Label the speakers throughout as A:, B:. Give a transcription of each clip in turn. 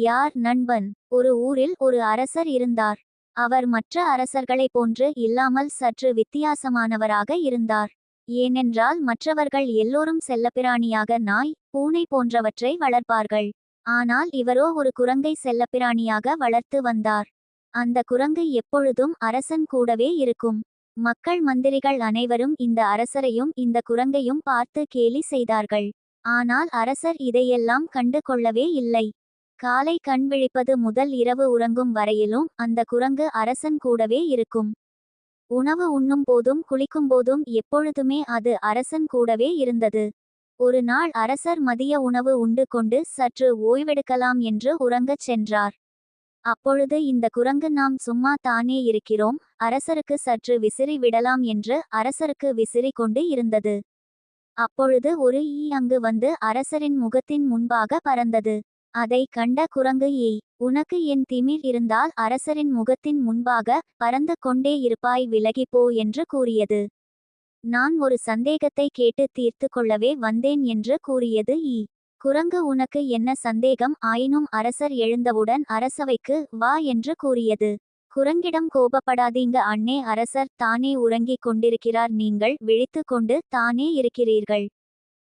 A: யார் நண்பன்? ஒரு ஊரில் ஒரு அரசர் இருந்தார். அவர் மற்ற அரசர்களைப் போன்று இல்லாமல் சற்று வித்தியாசமானவராக இருந்தார். ஏனென்றால் மற்றவர்கள் எல்லோரும் செல்லப்பிராணியாக நாய் பூனை போன்றவற்றை வளர்ப்பார்கள். ஆனால் இவரோ ஒரு குரங்கை செல்லப்பிராணியாக வளர்த்து வந்தார். அந்த குரங்கு எப்பொழுதும் அரசன் கூடவே இருக்கும். மக்கள் மந்திரிகள் அனைவரும் இந்த அரசரையும் இந்த குரங்கையும் பார்த்து கேலி செய்தார்கள். ஆனால் அரசர் இதையெல்லாம் கண்டு கொள்ளவே இல்லை. காலை கண் விழிப்பது முதல் இரவு உறங்கும் வரையிலும் அந்த குரங்கு அரசன் கூடவே இருக்கும். உணவு உண்ணும் போதும் குளிக்கும் போதும் எப்பொழுதுமே அது அரசன் கூடவே இருந்தது. ஒரு நாள் அரசர் மதிய உணவு உண்டு கொண்டு சற்று ஓய்வெடுக்கலாம் என்று உறங்கச் சென்றார். அப்பொழுது இந்த குரங்கு நாம் சும்மா தானே இருக்கிறோம் அரசருக்கு சற்று விசிறி விடலாம் என்று அரசருக்கு விசிறி கொண்டு இருந்தது. அப்பொழுது ஒரு ஈ அங்கு வந்து அரசரின் முகத்தின் முன்பாக பறந்தது. அதை கண்ட குரங்கு ஏய் உனக்கு என் திமிர் இருந்தால் அரசரின் முகத்தின் முன்பாக பறந்து கொண்டே இருப்பாய் விலகிப்போ என்று கூறியது. நான் ஒரு சந்தேகத்தை கேட்டு தீர்த்து கொள்ளவே வந்தேன் என்று கூறியது. ஈ குரங்கு உனக்கு என்ன சந்தேகம் ஆயினும் அரசர் எழுந்தவுடன் அரசவைக்கு வா என்று கூறியது. குரங்கிடம் கோபப்படாதீங்க அண்ணே அரசர் தானே உறங்கிக் கொண்டிருக்கிறார் நீங்கள் விழித்து கொண்டு தானே இருக்கிறீர்கள்.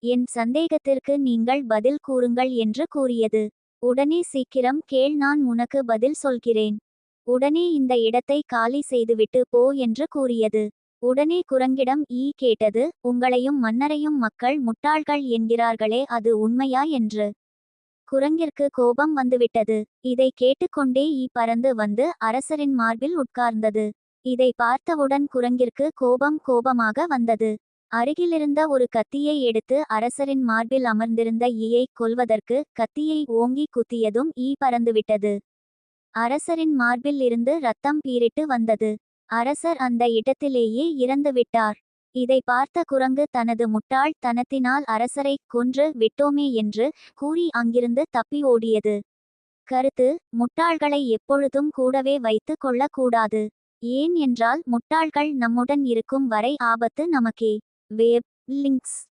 A: என் சந்தேகத்திற்கு நீங்கள் பதில் கூறுங்கள் என்று கூறியது. உடனே சீக்கிரம் கேள் நான் உனக்கு பதில் சொல்கிறேன். உடனே இந்த இடத்தை காலி செய்துவிட்டு போ என்று கூறியது. உடனே குரங்கிடம் ஈ கேட்டது. உங்களையும் மன்னரையும் மக்கள் முட்டாள்கள் என்கிறார்களே அது உண்மையா என்று? குரங்கிற்கு கோபம் வந்துவிட்டது. இதை கேட்டுக்கொண்டே ஈ பறந்து வந்து அரசரின் மார்பில் உட்கார்ந்தது. இதை பார்த்தவுடன் குரங்கிற்கு கோபம் கோபமாக வந்தது. அருகிலிருந்த ஒரு கத்தியை எடுத்து அரசரின் மார்பில் அமர்ந்திருந்த ஈயை கொல்வதற்கு கத்தியை ஓங்கி குத்தியதும் ஈ பறந்துவிட்டது. அரசரின் மார்பில் இருந்து ரத்தம் பீரிட்டு வந்தது. அரசர் அந்த இடத்திலேயே இறந்துவிட்டார் இதை பார்த்த குரங்கு தனது முட்டாள் தனத்தினால் அரசரை கொன்று விட்டோமே என்று கூறி அங்கிருந்து தப்பி ஓடியது. கருத்து முட்டாள்களை எப்பொழுதும் கூடவே வைத்து கொள்ளக்கூடாது. ஏன் என்றால் முட்டாள்கள் நம்முடன் இருக்கும் வரை ஆபத்து நமக்கே. Web links.